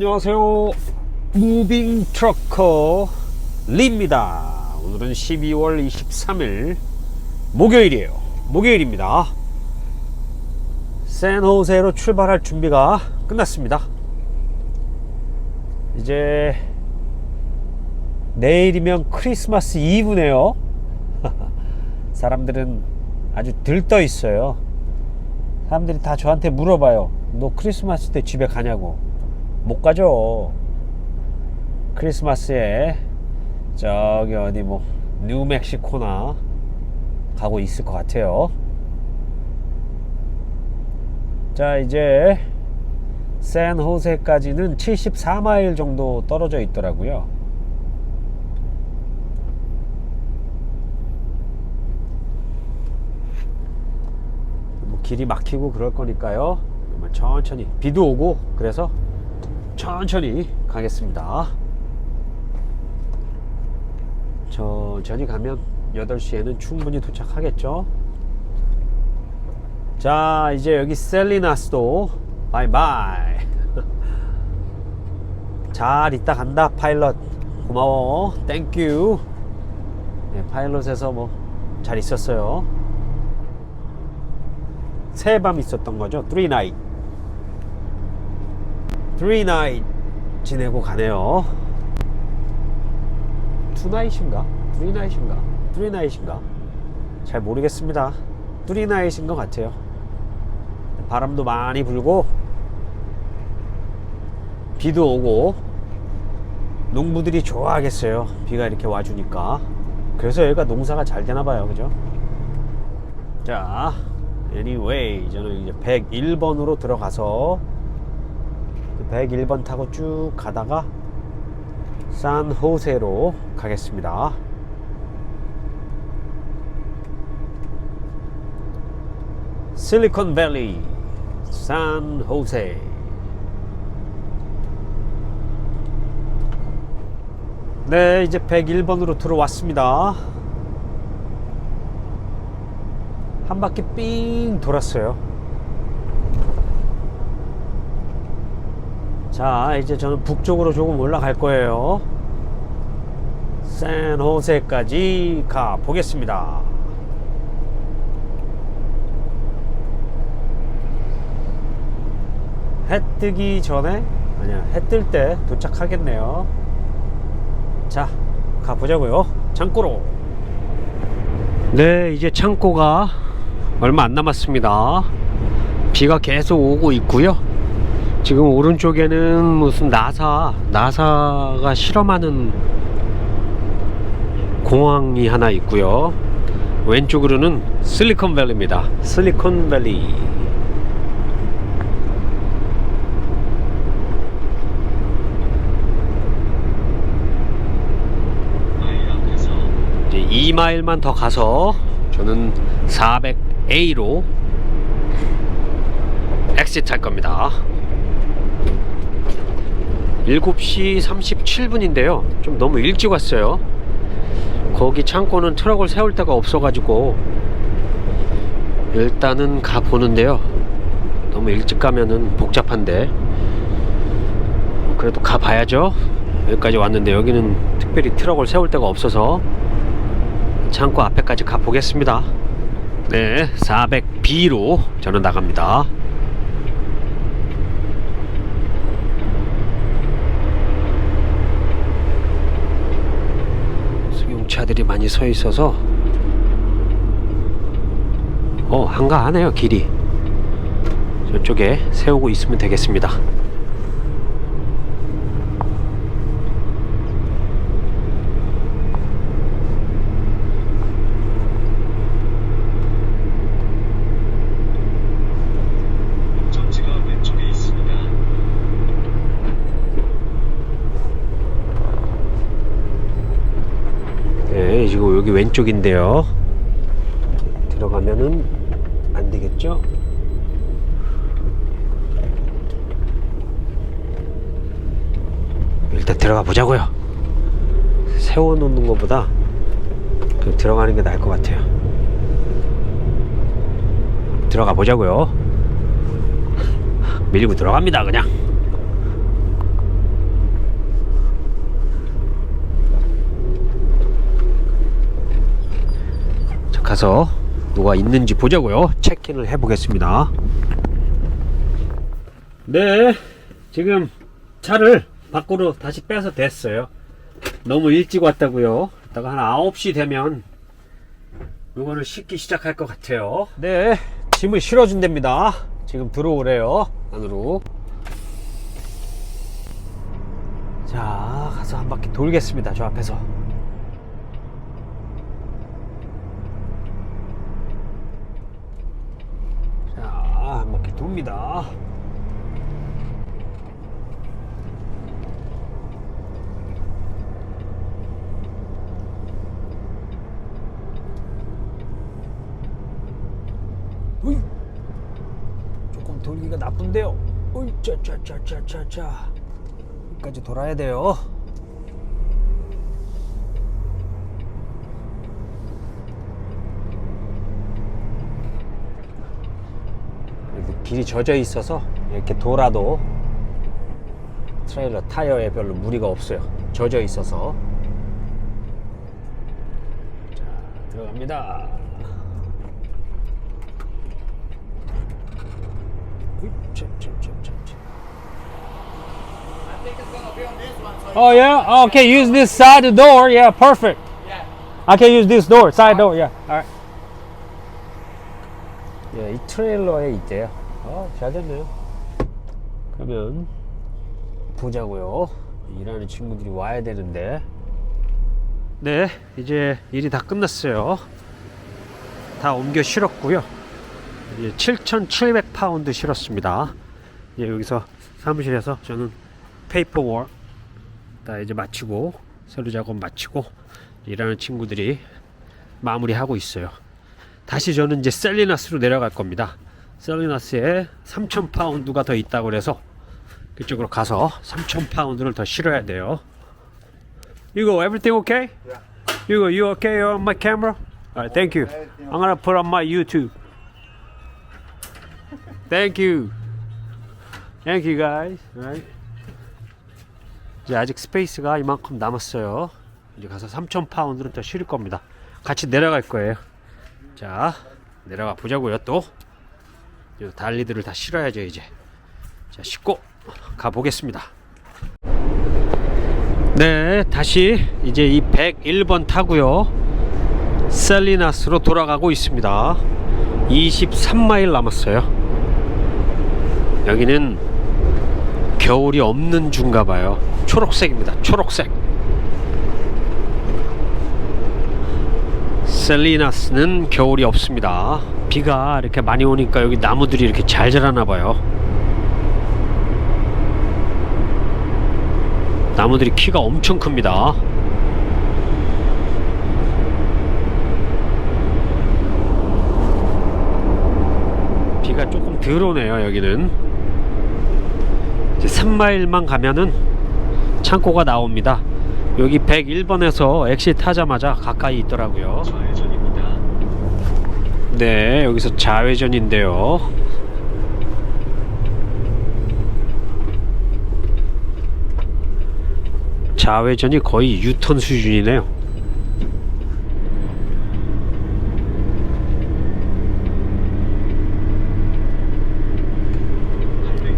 안녕하세요. 무빙 트러커 리입니다. 오늘은 12월 23일 목요일이에요. 목요일입니다. 샌호세로 출발할 준비가 끝났습니다. 이제 내일이면 크리스마스 이브네요. 사람들은 아주 들떠 있어요. 사람들이 다 저한테 물어봐요. 너 크리스마스 때 집에 가냐고. 못 가죠. 크리스마스에 저기 어디 뭐 뉴멕시코나 가고 있을 것 같아요. 자, 이제 샌호세까지는 74마일 정도 떨어져 있더라고요. 뭐 길이 막히고 그럴 거니까요. 천천히 비도 오고 그래서 천천히 가겠습니다. 천천히 가면 8시에는 충분히 도착하겠죠. 자, 이제 여기 셀리나스도 바이바이. 잘 있다 간다 파일럿. 고마워. 땡큐. 네, 파일럿에서 뭐 잘 있었어요. 세 밤 있었던 거죠. 3 night. 3 night 지내고 가네요. 2 night인가? 3 night인가? 3 night인가? 잘 모르겠습니다. 3 night인 것 같아요. 바람도 많이 불고 비도 오고 농부들이 좋아하겠어요. 비가 이렇게 와주니까. 그래서 여기가 농사가 잘 되나 봐요. 그죠? 자, anyway, 저는 이제 101번으로 들어가서 101번 타고 쭉 가다가 산호세로 가겠습니다. 실리콘밸리 산호세. 네 이제 101번으로 들어왔습니다. 한 바퀴 삥 돌았어요 자 이제 저는 북쪽으로 조금 올라갈 거예요. 샌호세까지 가 보겠습니다. 해 뜨기 전에 아니야 해 뜰 때 도착하겠네요. 자 가보자고요. 창고로. 네 이제 창고가 얼마 안 남았습니다. 비가 계속 오고 있고요 지금 오른쪽에는 무슨 나사 나사가 실험하는 공항이 하나 있고요. 왼쪽으로는 실리콘밸리입니다. 실리콘밸리. 이제 2마일만 더 가서 저는 400A로 엑시트 할 겁니다. 7시 37분인데요. 좀 너무 일찍 왔어요. 거기 창고는 트럭을 세울 데가 없어가지고 일단은 가 보는데요. 너무 일찍 가면은 복잡한데 그래도 가 봐야죠. 여기까지 왔는데 여기는 특별히 트럭을 세울 데가 없어서 창고 앞에까지 가 보겠습니다. 네, 400B로 저는 나갑니다. 승용차들이 많이 서 있어서 어 한가하네요 길이 저쪽에 세우고 있으면 되겠습니다. 목적지가 왼쪽에 있습니다. 네, 지금 여기 왼쪽인데요. 들어가면은 안 되겠죠? 일단 들어가 보자고요. 세워놓는 것보다 그냥 들어가는 게 나을 것 같아요. 들어가 보자고요. 밀고 들어갑니다, 그냥. 가서 누가 있는지 보자고요. 체크인을 해보겠습니다. 네, 지금 차를 밖으로 다시 빼서 됐어요. 너무 일찍 왔다고요. 이따가 한 9시 되면 물건을 싣기 시작할 것 같아요. 네, 짐을 실어준답니다. 지금 들어오래요. 안으로. 자, 가서 한 바퀴 돌겠습니다. 저 앞에서. 자, 으이! 조금 돌기가 나쁜데요. 으이, 짜짜짜짜짜짜. 여기까지 돌아야 돼요. 그래도 길이 젖어 있어서 이렇게 돌아도 트레일러 타이어에 별로 무리가 없어요. 젖어 있어서. 자, 들어갑니다. Oh yeah. Oh, okay. Use this side door. Yeah, perfect. Yeah. I can use this door, side door. Yeah. Alright. 예, 이 트레일러에 있대요. 어, 잘 됐네요. 그러면 보자고요. 일하는 친구들이 와야 되는데. 네, 이제 일이 다 끝났어요. 다 옮겨 실었고요. 이제 7,700 파운드 실었습니다. 이제 여기서 사무실에서 저는 페이퍼 워크 다 이제 마치고 서류 작업 마치고 일하는 친구들이 마무리하고 있어요. 다시 저는 이제 셀리나스로 내려갈 겁니다. 셀리나스에 3,000 파운드가 더 있다고 그래서 그쪽으로 가서 3,000 파운드를 더 실어야 돼요. Go, everything okay? Yeah. You go, you okay on my camera? Alright, thank you. I'm gonna put on my YouTube. Thank you. Thank you guys. Right. 이제 아직 스페이스가 이만큼 남았어요. 이제 가서 3,000 파운드를 더 실을 겁니다. 같이 내려갈 거예요. 자, 내려가 보자고요. 또이 달리들을 다 실어야죠 이제. 자, 싣고 가 보겠습니다. 네, 다시 이제 이 101번 타고요. 셀리나스로 돌아가고 있습니다. 23마일 남았어요. 여기는 겨울이 없는 중가 봐요. 초록색입니다. 초록색. 셀리나스는 겨울이 없습니다. 비가 이렇게 많이 오니까 여기 나무들이 이렇게 잘 자라나 봐요. 나무들이 키가 엄청 큽니다. 비가 조금 덜 오네요, 여기는. 이제 3마일만 가면은 창고가 나옵니다. 여기 101번에서 엑시 타자마자 가까이 있더라고요. 네, 여기서 좌회전인데요. 좌회전이 거의 유턴 수준이네요.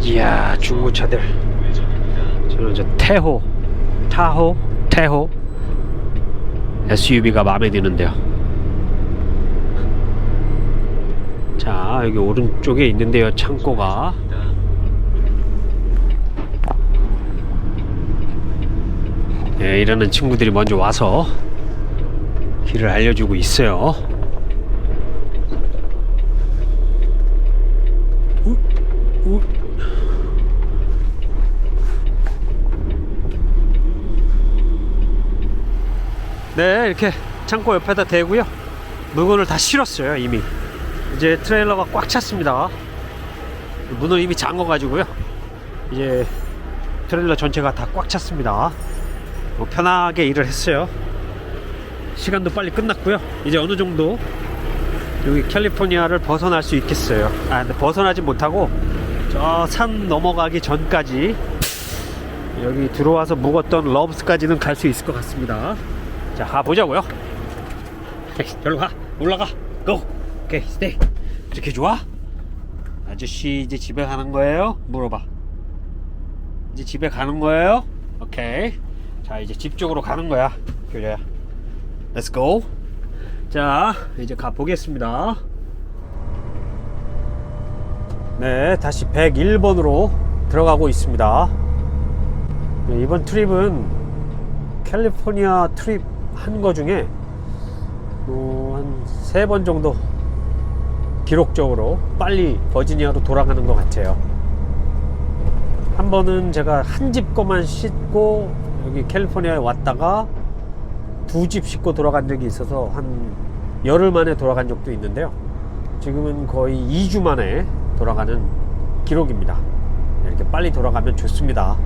이야, 중고차들. 저는 저 태호, 타호, 태호 SUV가 마음에 드는데요. 자, 여기 오른쪽에 있는데요, 창고가. 예, 이러는 친구들이 먼저 와서 길을 알려주고 있어요. 우, 우. 네, 이렇게 창고 옆에다 대고요. 물건을 다 실었어요, 이미. 이제 트레일러가 꽉 찼습니다. 문을 이미 잠궈 가지고요. 이제 트레일러 전체가 다 꽉 찼습니다. 뭐 편하게 일을 했어요. 시간도 빨리 끝났고요. 이제 어느 정도 여기 캘리포니아를 벗어날 수 있겠어요. 아, 근데 벗어나지 못하고 저 산 넘어가기 전까지 여기 들어와서 묵었던 러브스까지는 갈 수 있을 것 같습니다. 자, 가보자고요. 저로 가. 올라가 고 오케이 스테이 이렇게 좋아? 아저씨 이제 집에 가는 거예요? 물어봐 이제 집에 가는 거예요? 오케이 자 이제 집 쪽으로 가는 거야 교재야 Let's go 자 이제 가 보겠습니다 네 다시 101번으로 들어가고 있습니다 네, 이번 트립은 캘리포니아 트립 한 거 중에 어, 한세 번 정도 기록적으로 빨리 버지니아로 돌아가는 것 같아요. 한 번은 제가 한 집 거만 씻고 여기 캘리포니아에 왔다가 두 집 씻고 돌아간 적이 있어서 한 열흘 만에 돌아간 적도 있는데요. 지금은 거의 2주 만에 돌아가는 기록입니다. 이렇게 빨리 돌아가면 좋습니다.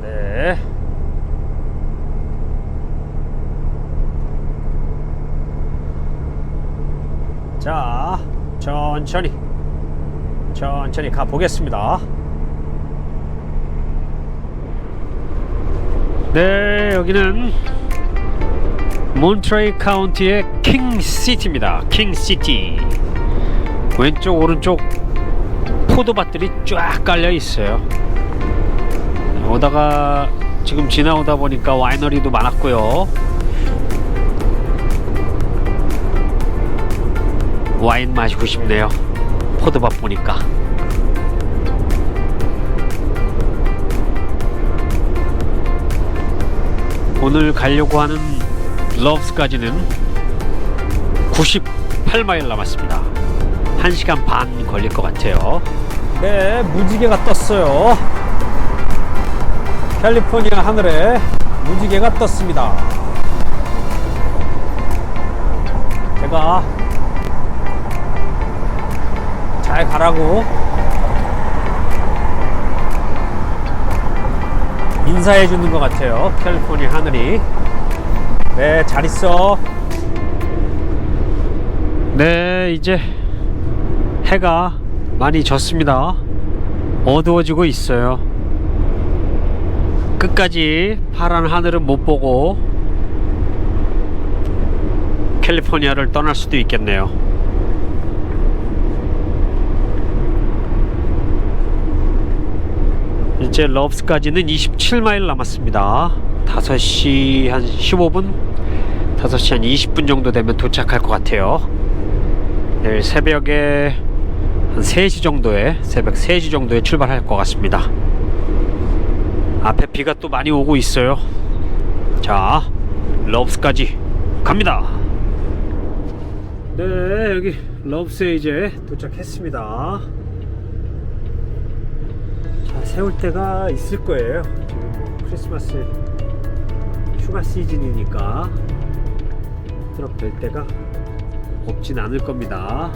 네. 자, 천천히, 천천히 가 보겠습니다. 네, 여기는 몬트레이 카운티의 킹시티입니다. 킹시티. 왼쪽, 오른쪽 포도밭들이 쫙 깔려 있어요. 오다가 지금 지나오다 보니까 와이너리도 많았고요. 와인 마시고 싶네요. 포도밭 보니까. 오늘 가려고 하는 러브스까지는 98마일 남았습니다. 1시간 반 걸릴 것 같아요. 네, 무지개가 떴어요. 캘리포니아 하늘에 무지개가 떴습니다. 제가 잘 가라고 인사해 주는 것 같아요. 캘리포니아 하늘이. 네, 잘 있어. 네, 이제 해가 많이 졌습니다. 어두워지고 있어요. 끝까지 파란 하늘은 못 보고 캘리포니아를 떠날 수도 있겠네요. 이제 러브스까지는 27마일 남았습니다. 5시 한 15분? 5시 한 20분 정도 되면 도착할 것 같아요. 내일 새벽에 한 3시 정도에, 새벽 3시 정도에 출발할 것 같습니다. 앞에 비가 또 많이 오고 있어요. 자, 러브스까지 갑니다. 네, 여기 러브스에 이제 도착했습니다. 자, 세울 때가 있을 거예요. 지금 뭐 크리스마스 휴가 시즌이니까 트럭 될 때가 없진 않을 겁니다.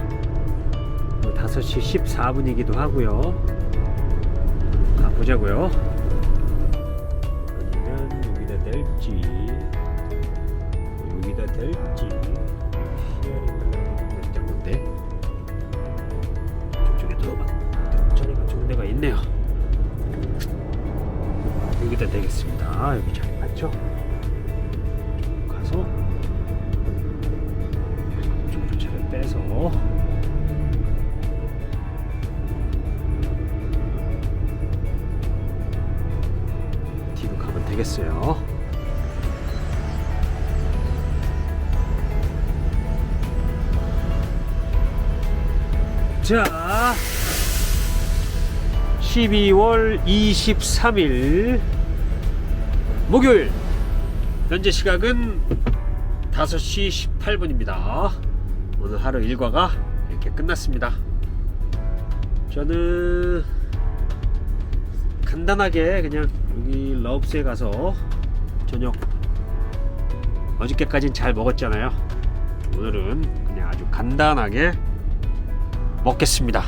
5시 14분이기도 하고요. 가보자고요. 아니면 여기다 될지 여기다 될지 되겠어요. 자, 12월 23일 목요일 현재 시각은 5시 18분입니다. 오늘 하루 일과가 이렇게 끝났습니다. 저는 간단하게 그냥 러브스에 가서 저녁 어저께까진 잘 먹었잖아요. 오늘은 그냥 아주 간단하게 먹겠습니다.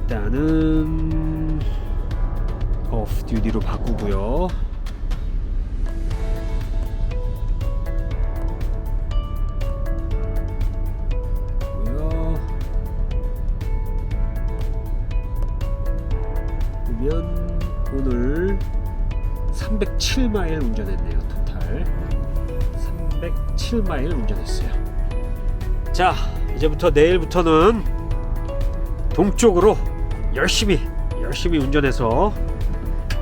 일단은 오프 듀티로 바꾸고요. 고요. 307마일 운전했네요. 토탈 307마일 운전했어요. 자, 이제부터 내일부터는 동쪽으로 열심히 열심히 운전해서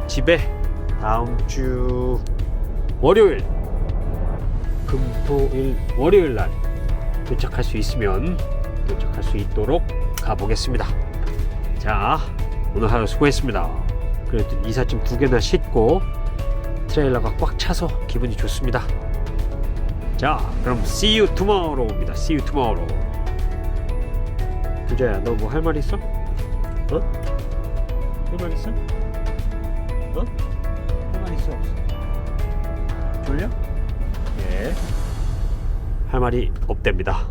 집에 다음 주 월요일 금토일 월요일 날 도착할 수 있으면 도착할 수 있도록 가보겠습니다. 자, 오늘 하루 수고했습니다. 그래도 이삿짐 두 개나 싣고 트레일러가 꽉 차서 기분이 좋습니다. 자, 그럼 see you tomorrow입니다. see you tomorrow. 부자야, 너 뭐 할 말 있어? 어? 할 말 있어? 어? 할 말 있어 없어? 졸려? 예. 할 말이 없답니다.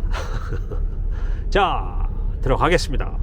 자, 들어가겠습니다.